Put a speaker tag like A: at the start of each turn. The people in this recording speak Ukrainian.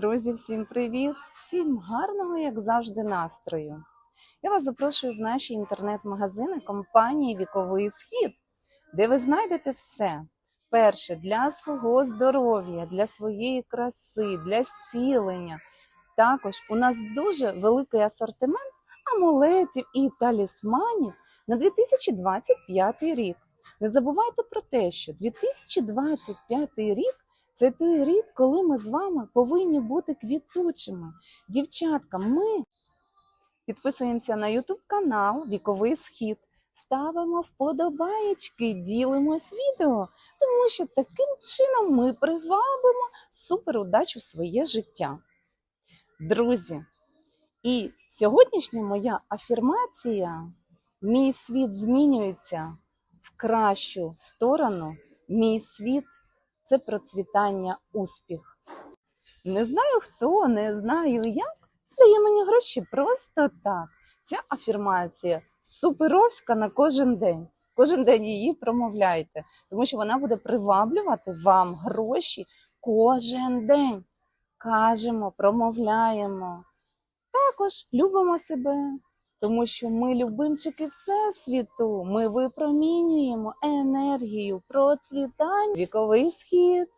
A: Друзі, всім привіт! Всім гарного, як завжди, настрою. Я вас запрошую в наші інтернет-магазини компанії Віковий Схід, де ви знайдете все. Перше для свого здоров'я, для своєї краси, для зцілення. Також у нас дуже великий асортимент амулетів і талісманів на 2025 рік. Не забувайте про те, що 2025 рік це той рік, коли ми з вами повинні бути квітучими. Дівчатка, ми підписуємося на YouTube канал Віковий Схід, ставимо вподобаєчки, ділимось відео, тому що таким чином ми привабимо суперудачу в своє життя. Друзі, і сьогоднішня моя афірмація: мій світ змінюється в кращу сторону, мій світ це процвітання успіх. Не знаю хто, не знаю як, дає мені гроші просто так. Ця афірмація суперовська на кожен день. Кожен день її промовляйте, тому що вона буде приваблювати вам гроші кожен день. Кажемо, промовляємо. Також любимо себе, тому що ми любимчики Всесвіту. Ми випромінюємо енергію процвітань, віковий схід.